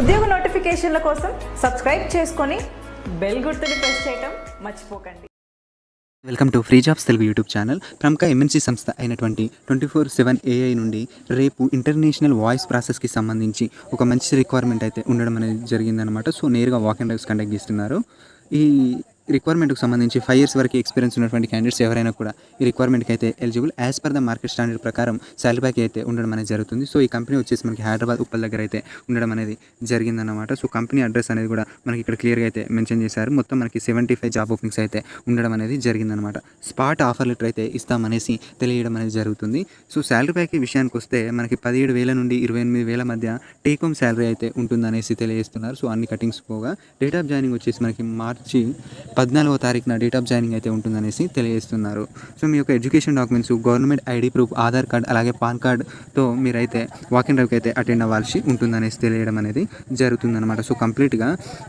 ఉద్యోగ నోటిఫికేషన్ల కోసం సబ్స్క్రైబ్ చేసుకొని బెల్ గుర్తుని ప్రెస్ చేయటం మర్చిపోకండి. Welcome to free jobs Telugu YouTube channel. ప్రముఖ ఎంఎన్సీ సంస్థ అయినటువంటి ట్వంటీ ఫోర్ సెవెన్ ఏఐ నుండి రేపు ఇంటర్నేషనల్ వాయిస్ ప్రాసెస్కి సంబంధించి ఒక మంచి రిక్వైర్మెంట్ అయితే ఉండడం అనేది జరిగిందనమాట సో నేరుగా వాక్ అండ్ డ్రైవ్స్ కండక్ట్ చేస్తున్నారు. ఈ రిక్వైర్మెంట్కి సంబంధించి ఫైవ్ ఇయర్స్ వరకు ఎక్స్పీరియన్స్ ఉన్నటువంటి క్యాండిడేట్స్ ఎవరైనా కూడా ఈ రిక్వైర్మెంట్కి అయితే eligible as per the market standard ప్రకారం శాలరీ ప్యాక్ అయితే ఉండడం అనేది జరుగుతుంది. సో ఈ కంపెనీ వచ్చేసి మనకి హైదరాబాద్ ఉప్పల్ దగ్గర అయితే ఉండడం అనేది జరిగిందన్నమాట. సో కంపెనీ అడ్రస్ అనేది కూడా మనకి ఇక్కడ క్లియర్గా అయితే మెన్షన్ చేశారు. మొత్తం మనకి సెవెంటీ ఫైవ్ జాబ్ ఓపెనింగ్స్ అయితే ఉండడం అనేది జరిగిందనమాట స్పాట్ ఆఫర్ లెటర్ అయితే ఇస్తామనేసి తెలియడం అనేది జరుగుతుంది. సో శాలరీ ప్యాక్ విషయానికి వస్తే మనకి పదిహేడు వేల నుండి ఇరవై ఎనిమిది వేల మధ్య టేక్ హోమ్ శాలరీ అయితే ఉంటుందనేసి తెలియజేస్తున్నారు. సో అన్ని కటింగ్స్ పోగా. డేట్ ఆఫ్ జాయినింగ్ వచ్చేసి మనకి మార్చి పద్నాలుగో తారీఖున డేట్ ఆఫ్ జాయినింగ్ అయితే ఉంటుందనేసి తెలియజేస్తున్నారు. సో మీ యొక్క education documents government ID proof Aadhaar card అలాగే పాన్ కార్డ్తో మీరైతే వాక్ డ్రైవ్కి అయితే అటెండ్ అవ్వాల్సి ఉంటుందనేసి తెలియడం అనేది జరుగుతుందన్నమాట. సో కంప్లీట్గా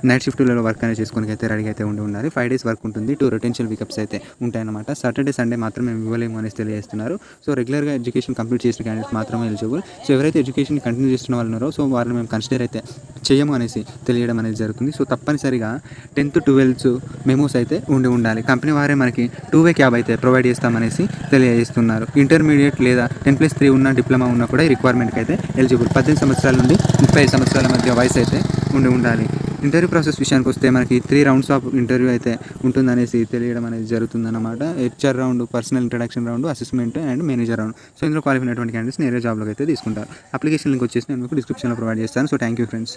నైట్ షిఫ్ట్లలో వర్క్ అనేది చేసుకొని అయితే రెడీ అయితే ఉండి ఉండాలి. ఫైవ్ డేస్ వర్క్ ఉంటుంది టూ రొటెన్షియల్ పికప్స్ అయితే ఉంటాయన్నమాట. సాటర్డే సండే మాత్రం మేము ఇవ్వలేము అనేసి తెలియజేస్తున్నారు. సో రెగ్యులర్గా ఎడ్యుకేషన్ కంప్లీట్ చేసిన క్యాండిడేట్స్ మాత్రమే ఎలిజిబుల్ సో ఎవరైతే ఎడ్యుకేషన్ కంటిన్యూ చేస్తున్న వాళ్ళు ఉన్నారో సో వారిని మేము కన్సిడర్ అయితే చేయము అనేసి తెలియడం అనేది జరుగుతుంది. సో తప్పనిసరిగా టెన్త్ ట్వెల్త్ మెమోస్ అయితే ఉండి ఉండాలి. కంపెనీ వారే మనకి టూ వే క్యాబ్ అయితే ప్రొవైడ్ చేస్తామనేసి తెలియజేస్తున్నారు. ఇంటర్మీడియట్ లేదా టెన్ ప్లస్ త్రీ ఉన్న డిప్లొమా ఉన్నా కూడా ఈ రిక్వైర్మెంట్కి అయితే ఎలిజిబుల్ పద్దెనిమిది సంవత్సరాల నుండి ముప్పై సంవత్సరాల మధ్య వయసు అయితే ఉండి ఉండాలి. ఇంటర్వ్యూ ప్రాసెస్ విషయానికి వస్తే మనకి త్రీ రౌండ్స్ ఆఫ్ ఇంటర్వ్యూ అయితే ఉంటుందనేసి తెలియడం అనేది జరుగుతుందన్నమాట. HR round personal introduction round assessment and manager round so ఇందులో క్వాలిఫై అయినటువంటి క్యాండిడేట్స్ నేరే జాబ్లోకి అయితే తీసుకుంటారు. అప్లికేషన్ లింక్ వచ్చేసి నేను మీకు డిస్క్రిప్షన్లో ప్రొవైడ్ చేస్తాను. So thank you friends